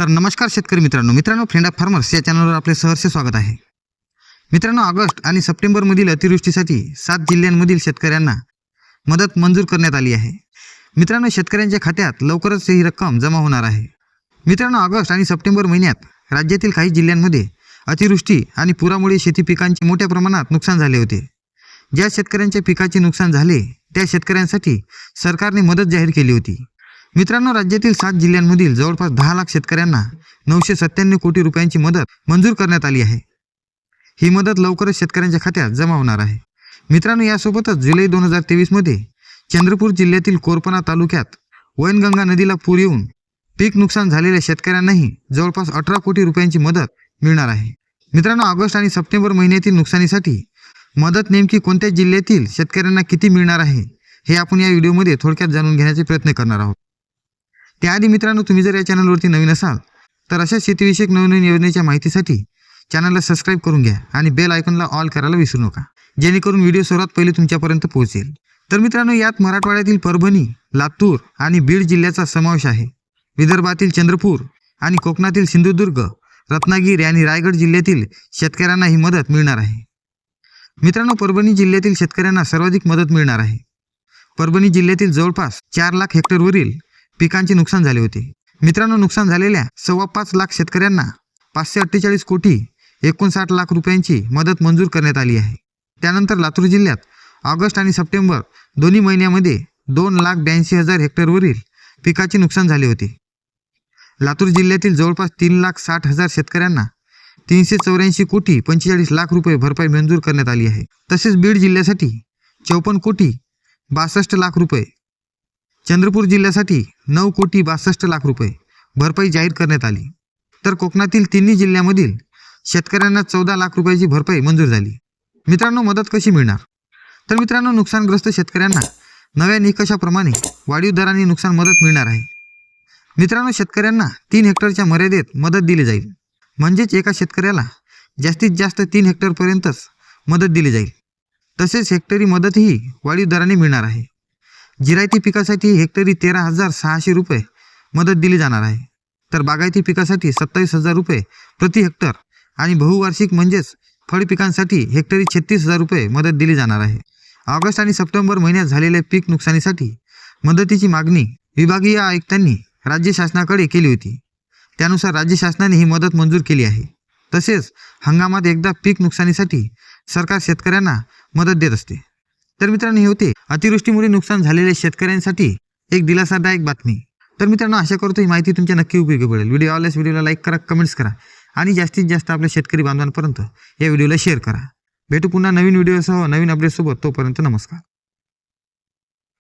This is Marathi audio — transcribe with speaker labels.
Speaker 1: तर नमस्कार शेतकरी मित्रांनो. मित्रांनो फ्रेंड ऑफ फार्मर्स या चॅनलवर आपले सहर्ष स्वागत आहे. मित्रांनो ऑगस्ट आणि सप्टेंबरमधील अतिवृष्टीसाठी सात जिल्ह्यांमधील शेतकऱ्यांना मदत मंजूर करण्यात आली आहे. मित्रांनो शेतकऱ्यांच्या खात्यात लवकरच ही रक्कम जमा होणार आहे. मित्रांनो ऑगस्ट आणि सप्टेंबर महिन्यात राज्यातील काही जिल्ह्यांमध्ये अतिवृष्टी आणि पुरामुळे शेती पिकांचे मोठ्या प्रमाणात नुकसान झाले होते. ज्या शेतकऱ्यांच्या पिकाचे नुकसान झाले त्या शेतकऱ्यांसाठी सरकारने मदत जाहीर केली होती. मित्रांनो राज्यातील सात जिल्ह्यांमधील जवळपास दहा लाख शेतकऱ्यांना नऊशे सत्त्याण्णव कोटी रुपयांची मदत मंजूर करण्यात आली आहे. ही मदत लवकरच शेतकऱ्यांच्या खात्यात जमा होणार आहे. मित्रांनो यासोबतच जुलै दोन हजार तेवीसमध्ये चंद्रपूर जिल्ह्यातील कोरपणा तालुक्यात वैनगंगा नदीला पूर येऊन पीक नुकसान झालेल्या शेतकऱ्यांनाही जवळपास अठरा कोटी रुपयांची मदत मिळणार आहे. मित्रांनो ऑगस्ट आणि सप्टेंबर महिन्यातील नुकसानीसाठी मदत नेमकी कोणत्या जिल्ह्यातील शेतकऱ्यांना किती मिळणार आहे हे आपण या व्हिडिओमध्ये थोडक्यात जाणून घेण्याचे प्रयत्न करणार आहोत. त्याआधी मित्रांनो तुम्ही जर या चॅनलवरती नवीन असाल तर अशा शेतीविषयक नवनवीन योजनेच्या माहितीसाठी चॅनलला सबस्क्राईब करून घ्या आणि बेल आयकॉनला ऑल करायला विसरू नका जेणेकरून व्हिडिओ सर्वात पहिले तुमच्यापर्यंत पोहोचेल. तर मित्रांनो यात मराठवाड्यातील परभणी लातूर आणि बीड जिल्ह्याचा समावेश आहे. विदर्भातील चंद्रपूर आणि कोकणातील सिंधुदुर्ग रत्नागिरी आणि रायगड जिल्ह्यातील शेतकऱ्यांना ही मदत मिळणार आहे. मित्रांनो परभणी जिल्ह्यातील शेतकऱ्यांना सर्वाधिक मदत मिळणार आहे. परभणी जिल्ह्यातील जवळपास चार लाख हेक्टरवरील पिकांचे नुकसान झाले होते. मित्रांनो नुकसान झालेल्या सव्वा पाच लाख शेतकऱ्यांना पाचशे अठ्ठेचाळीस कोटी एकोणसाठ लाख रुपयांची मदत मंजूर करण्यात आली आहे. त्यानंतर लातूर जिल्ह्यात ऑगस्ट आणि सप्टेंबर दोन्ही महिन्यामध्ये दोन लाख ब्याऐंशी हजार हेक्टरवरील पिकाचे नुकसान झाले होते. लातूर जिल्ह्यातील जवळपास तीन लाख साठ हजार शेतकऱ्यांना तीनशे चौऱ्याऐंशी कोटी पंचेचाळीस लाख रुपये भरपाई मंजूर करण्यात आली आहे. तसेच बीड जिल्ह्यासाठी चौपन्न कोटी बासष्ट लाख रुपये चंद्रपूर जिल्ह्यासाठी नऊ कोटी बासष्ट लाख रुपये भरपाई जाहीर करण्यात आली. तर कोकणातील तिन्ही जिल्ह्यामधील शेतकऱ्यांना चौदा लाख रुपयाची भरपाई मंजूर झाली. मित्रांनो मदत कशी मिळणार? तर मित्रांनो नुकसानग्रस्त शेतकऱ्यांना नव्या निकषाप्रमाणे वाढीव दराने नुकसान मदत मिळणार आहे. मित्रांनो शेतकऱ्यांना तीन हेक्टरच्या मर्यादेत मदत दिली जाईल. म्हणजेच एका शेतकऱ्याला जास्तीत जास्त तीन हेक्टरपर्यंतच मदत दिली जाईल. तसेच हेक्टरी मदतही वाढीव दराने मिळणार आहे. जिरायती पिकासाठी हेक्टरी तेरा हजार सहाशे रुपये मदत दिली जाणार आहे. तर बागायती पिकासाठी सत्तावीस हजार रुपये प्रति हेक्टर आणि बहुवार्षिक म्हणजेच फळ पिकांसाठी हेक्टरी छत्तीस हजार रुपये मदत दिली जाणार आहे. ऑगस्ट आणि सप्टेंबर महिन्यात झालेल्या पीक नुकसानीसाठी मदतीची मागणी विभागीय आयुक्तांनी राज्य शासनाकडे केली होती. त्यानुसार राज्य शासनाने ही मदत मंजूर केली आहे. तसेच हंगामात एकदा पीक नुकसानीसाठी सरकार शेतकऱ्यांना मदत देत असते. तर मित्रांनो हे होते अतिवृष्टीमुळे नुकसान झालेल्या शेतकऱ्यांसाठी एक दिलासादायक बातमी. तर मित्रांनो आशा करतो ही माहिती तुमच्या नक्की उपयोगी पडेल. व्हिडिओ आवडल्यास व्हिडिओला लाईक करा कमेंट्स करा आणि जास्तीत जास्त आपल्या शेतकरी बांधवांपर्यंत या व्हिडिओला शेअर करा. भेटू पुन्हा नवीन व्हिडिओसह नवीन अपडेटसोबत तोपर्यंत नमस्कार.